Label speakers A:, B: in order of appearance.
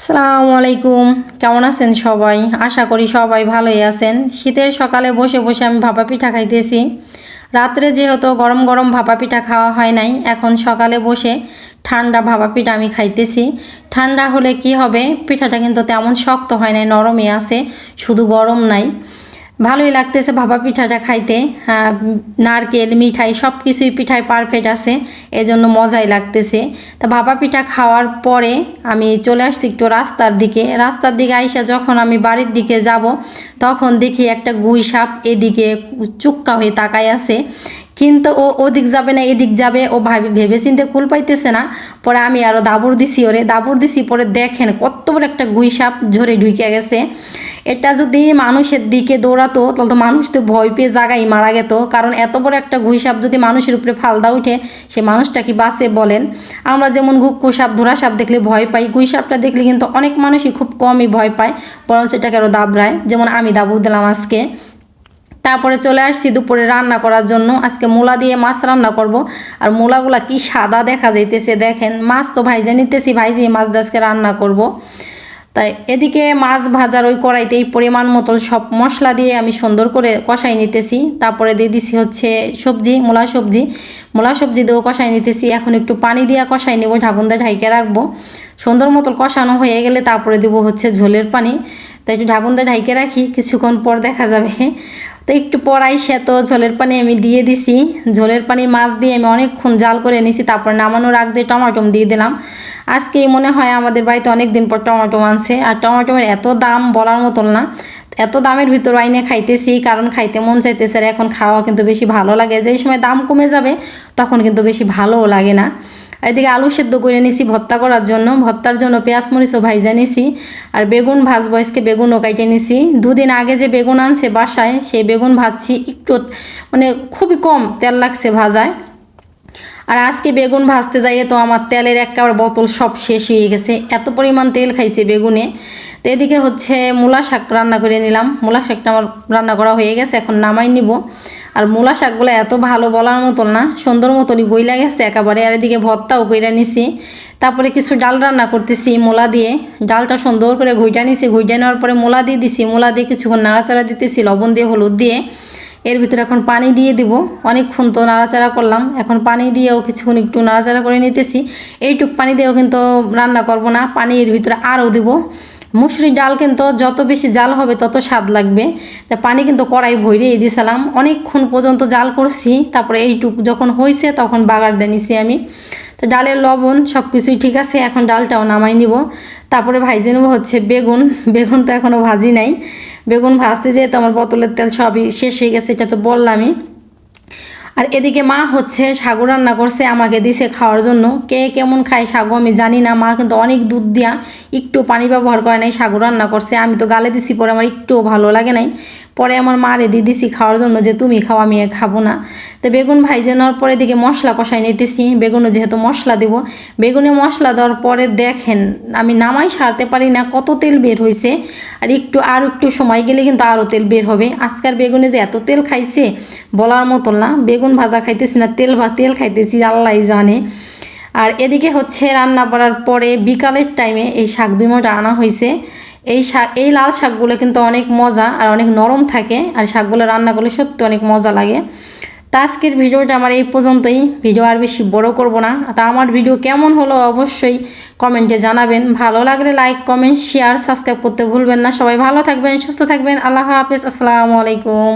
A: আসসালামু আলাইকুম কেমন আছেন সবাই? আশা করি সবাই ভালোই আছেন। শীতের সকালে বসে বসে আমি ভাপা পিঠা খাইতেছি। রাত্রে যেহেতু গরম গরম ভাপা পিঠা খাওয়া হয় নাই, এখন সকালে বসে ঠান্ডা ভাপা পিঠা আমি খাইতেছি। ঠান্ডা হলে কি হবে? পিঠাটা কিন্তু তেমন শক্ত হয় নাই, নরমই আছে, শুধু গরম নাই। ভালোই লাগতেছে ভাপা পিঠাটা খাইতে। হ্যাঁ, নারকেল মিঠাই সব কিছুই পিঠায় পারফেক্ট আছে এজন্য মজাই লাগতেছে। তো ভাপা পিঠা খাওয়ার পরে আমি চলে আসছি একটু রাস্তার দিকে। রাস্তার দিকে আইসা যখন আমি বাড়ির দিকে যাব তখন দেখি একটা গুই সাপ এদিকে চুক্কা হয়ে তাকায় আছে। কিন্তু ও ওদিক যাবে না, এদিক যাবে। ও ভাবে ভেবে চিনতে কুল পাইতেছে না। পরে আমি আরও দাবুর দিছি ওরে। দাবুর দিছি, পরে দেখেন কত বড় একটা গুই সাপ ঝরে ঢুকে গেছে। এটা যদি মানুষের দিকে দৌড়াতো, তাহলে তো মানুষ তো ভয় পেয়ে জাগাই মারা যেত কারণ এত বড় একটা গুই সাপ যদি মানুষের উপরে ফালদা উঠে, সে মানুষটা কি বাঁচে বলেন? আমরা যেমন গুক্কু সাপ, ধরা সাপ দেখলে ভয় পাই। গুই সাপটা দেখলে কিন্তু অনেক মানুষই খুব কমই ভয় পায়। বরঞ্চ এটাকে আরও দাবড়ায়। যেমন আমি দাবুর দিলাম আজকে। তারপরে চলে আসছি দুপুরে রান্না করার জন্য। আজকে মূলা দিয়ে মাছ রান্না করব। আর মূলাগুলা কি সাদা দেখা যাইতেছে দেখেন। মাছ তো ভাইজে নিতেছি ভাইজে মাছ আজকে রান্না করব। তাই এদিকে মাছ ভাজার ওই কড়াইতেই পরিমাণ মতো সব মশলা দিয়ে আমি সুন্দর করে কষাই নিতেছি। তারপরে দিয়ে দিছি হচ্ছে সবজি, মূলা সবজি। মূলা সবজি দিয়েও কষাই নিতেছি। এখন একটু পানি দিয়ে কষাই নেব দিয়ে ঢাইকে রাখব। সুন্দর মতো কষানো হয়ে গেলে তারপরে দেবো হচ্ছে ঝোলের পানি। তাই একটু ঢাকুন দিয়ে ঢাইকে রাখি, কিছুক্ষণ পর দেখা যাবে। তো একটু পরাই সে তো ঝোলের পানি আমি দিয়ে দিছি। ঝোলের পানি, মাছ দিয়ে আমি অনেকক্ষণ জাল করে নিছি, তারপর নামানোর আগ দিয়ে টমাটো দিয়ে দিলাম। আজকেই মনে হয় আমাদের বাড়িতে অনেক দিন পর টমাটো আনছে, আর টমাটোমের এত দাম বলার মতন না। এত দামের ভিতর আইনে খাইতেছি কারণ খাইতে মন চাইতেছে আর এখন খাওয়া কিন্তু বেশি ভালো লাগে। যেই সময় দাম কমে যাবে, তখন কিন্তু বেশি ভালোও লাগে না। এদিকে আলু সেদ্ধ করে নিছি ভর্তা করার জন্য। ভর্তার জন্য পেঁয়াজ মরিচও ভাইজা নিছি। আর বেগুন ভাজবো, আজকে বেগুনও কাইটে নিছি। দুদিন আগে যে বেগুন আনছে বাসায়, সেই বেগুন ভাজছি একটু মানে খুবই কম তেল লাগছে ভাজায়। আর আজকে বেগুন ভাজতে যাইয়ে তো আমার তেলের একবার বোতল সব শেষ হয়ে গেছে। এত পরিমাণ তেল খাইছে বেগুনে। তো এদিকে হচ্ছে মূলা শাক রান্না করে নিলাম। মূলা শাকটা আমার রান্না করা হয়ে গেছে, এখন নামাই নিব। আর মূলা শাকগুলো এত ভালো বলার মতন না, সুন্দর মতনই বইলা গেছে একেবারে। আর এদিকে ভর্তাও কইরা নিছি। তারপরে কিছু ডাল রান্না করতেছি মোলা দিয়ে। ডালটা সুন্দর করে ঘুইটা নিছি। ঘুইটা নেওয়ার পরে মোলা দিয়ে দিছি। মোলা দিয়ে কিছুক্ষণ নাড়াচাড়া দিতেছি, লবণ দিয়ে, হলুদ দিয়ে। এর ভিতরে এখন পানি দিয়ে দিব। অনেকক্ষণ তো নাড়াচাড়া করলাম। এখন পানি দিয়েও কিছুক্ষণ একটু নাড়াচাড়া করে নিতেছি। এইটুক পানি দিয়েও কিন্তু রান্না করব না। পানি এর ভিতরে আরও দিব। মুসুরি ডাল কিন্তু যত বেশি জাল হবে তত স্বাদ লাগবে। তা পানি কিন্তু কড়াই ভরিয়ে দিয়েছিলাম অনেকক্ষণ পর্যন্ত জাল করছি। তারপরে এইটুক যখন হয়েছে তখন বাগার দিয়ে নিছি আমি। তো ডালের লবণ সব কিছুই ঠিক আছে, এখন ডালটাও নামাই নিব। তারপরে ভাইজে নেব হচ্ছে বেগুন। বেগুন তো এখনও ভাজি নাই। বেগুন ভাজতে যেয়ে তো আমার বোতলের তেল সবই শেষ হয়ে গেছে, এটা তো বললামই। আর এদিকে মা হচ্ছে সাগু রান্না করছে, আমাকে দিছে খাওয়ার জন্য। কে কেমন খায় সাগু আমি জানি না, মা কিন্তু অনেক দুধ দিয়া একটু পানি ব্যবহার করে নাই সাগু রান্না করছে। আমি তো গালে দিছি, পরে আমার একটুও ভালো লাগে নাই। পরে আমার মা রেদি দিছি খাওয়ার জন্য যে তুমি খাও, আমি খাব না। তো বেগুন ভাইজে নেওয়ার পরে দিকে মশলা কষাই নিতেছি। বেগুনে যেহেতু মশলা দেবো, বেগুনে মশলা দেওয়ার পরে দেখেন, আমি নামাই সারতে পারি না, কত তেল বের হয়েছে আর একটু আর একটু সময় গেলে কিন্তু আরও তেল বের হবে। আজকাল বেগুনে যে এত তেল খাইছে, বলার মতন না। বেগুন ভাজা খাইতেছি না, তেল বা তেল খাইতেছি আল্লাহ জানে। আর এদিকে হচ্ছে রান্না করার পরে বিকালের টাইমে এই শাক দুই মোটা আনা হয়েছে এই শাক এই লাল শাকগুলো কিন্তু অনেক মজা আর অনেক নরম থাকে আর শাকগুলো রান্না করলে সত্যি অনেক মজা লাগে। তা আজকের ভিডিওটা আমার এই পর্যন্তই। ভিডিও আর বেশি বড় করব না। তা আমার ভিডিও কেমন হলো অবশ্যই কমেন্টে জানাবেন। ভালো লাগলে লাইক, কমেন্ট শেয়ার সাবস্ক্রাইব করতে ভুলবেন না। সবাই ভালো থাকবেন, সুস্থ থাকবেন। আল্লাহ হাফেজ। আসসালামু আলাইকুম।